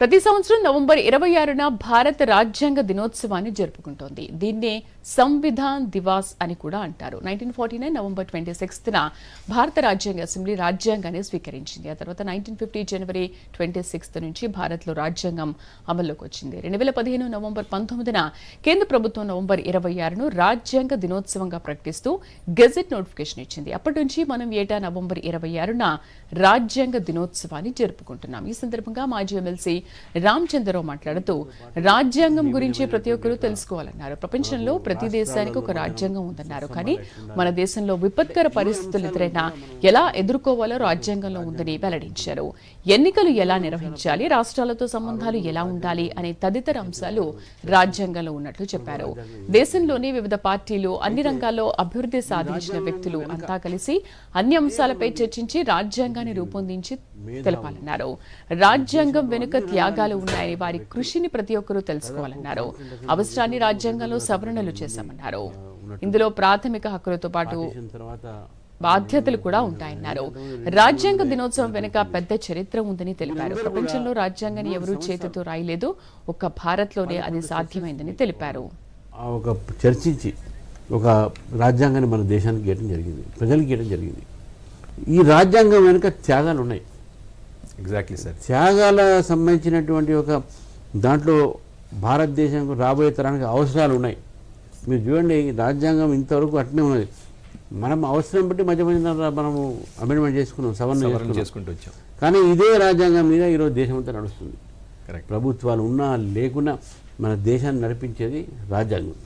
ప్రతి సంవత్సరం నవంబర్ ఇరవై ఆరున భారత రాజ్యాంగ దినోత్సవాన్ని జరుపుకుంటోంది. దీన్నే సంవిధాన్ దివాస్ అని కూడా అంటారు. Nineteen forty nine November twenty సిక్స్త్న భారత రాజ్యాంగ అసెంబ్లీ రాజ్యాంగాన్ని స్వీకరించింది. ఆ తర్వాత nineteen fifty January twenty sixth నుంచి భారత్లో రాజ్యాంగం అమల్లోకి వచ్చింది. రెండు వేల పదిహేను నవంబర్ పంతొమ్మిదిన కేంద్ర ప్రభుత్వం నవంబర్ ఇరవై ఆరును రాజ్యాంగ దినోత్సవంగా ప్రకటిస్తూ గెజెట్ నోటిఫికేషన్ ఇచ్చింది. అప్పటి నుంచి మనం ఏటా నవంబర్ ఇరవై ఆరున రాజ్యాంగ దినోత్సవాన్ని జరుపుకుంటున్నాం. ఈ సందర్భంగా మాజీ ఎమ్మెల్సీ రామచంద్రరావు మాట్లాడుతూ రాజ్యాంగం గురించి ప్రతి ఒక్కరూ తెలుసుకోవాలన్నారు. ప్రపంచంలో ప్రతి దేశానికి ఒక రాజ్యాంగం ఉందన్నారు. కానీ మన దేశంలో విపత్కర పరిస్థితులు ఎదురైనా ఎలా ఎదుర్కోవాలో రాజ్యాంగంలో ఉందని వెల్లడించారు. ఎన్నికలు ఎలా నిర్వహించాలి రాష్ట్రాలతో సంబంధాలు ఎలా ఉండాలి అనే తదితర అంశాలు రాజ్యాంగంలో ఉన్నట్లు చెప్పారు. దేశంలోని వివిధ పార్టీలు అన్ని రంగాల్లో అభివృద్ధి సాధించిన వ్యక్తులు అంతా కలిసి అన్ని అంశాలపై చర్చించి రాజ్యాంగాన్ని రూపొందించి తెలపాలన్నారు. రాజ్యాంగం వెనుక త్యాగాలు ఉన్నాయని వారి కృషిని ప్రతి ఒక్కరూ తెలుసుకోవాలన్నారు. అవసరాన్ని రాజ్యాంగంలో సవరణలు చేశామన్నారు. ఇందులో ప్రాథమిక హక్కులతో పాటు బాధ్యతలు కూడా ఉంటాయన్నారు. రాజ్యాంగ దినోత్సవం వెనుక పెద్ద చరిత్ర ఉందని తెలిపారు. ప్రపంచంలో రాజ్యాంగాన్ని ఎవరూ చేతితో రాయలేదు. ఒక్క భారత్లోనే అది సాధ్యమైందని తెలిపారు. ఒక చర్చించి ఒక రాజ్యాంగాన్ని మన దేశానికి గీయడం జరిగింది. ప్రజలకు గీయడం జరిగింది. ఈ రాజ్యాంగం వెనుక త్యాగాలు ఉన్నాయి. ఎగ్జాక్ట్లీ సార్ త్యాగాల సంబంధించినటువంటి ఒక దాంట్లో భారతదేశంకు రాబోయే తరానికి అవసరాలు ఉన్నాయి. మీరు చూడండి రాజ్యాంగం ఇంతవరకు అట్నే ఉన్నది. మనం అవసరం బట్టి మధ్య మధ్య మనము అమెండ్మెంట్ చేసుకున్నాం సవరణ చేసుకుంటూ వచ్చాం. కానీ ఇదే రాజ్యాంగం మీద ఈరోజు దేశం అంతా నడుస్తుంది. కరెక్ట్ ప్రభుత్వాలు ఉన్నా లేకున్నా మన దేశాన్ని నడిపించేది రాజ్యాంగం.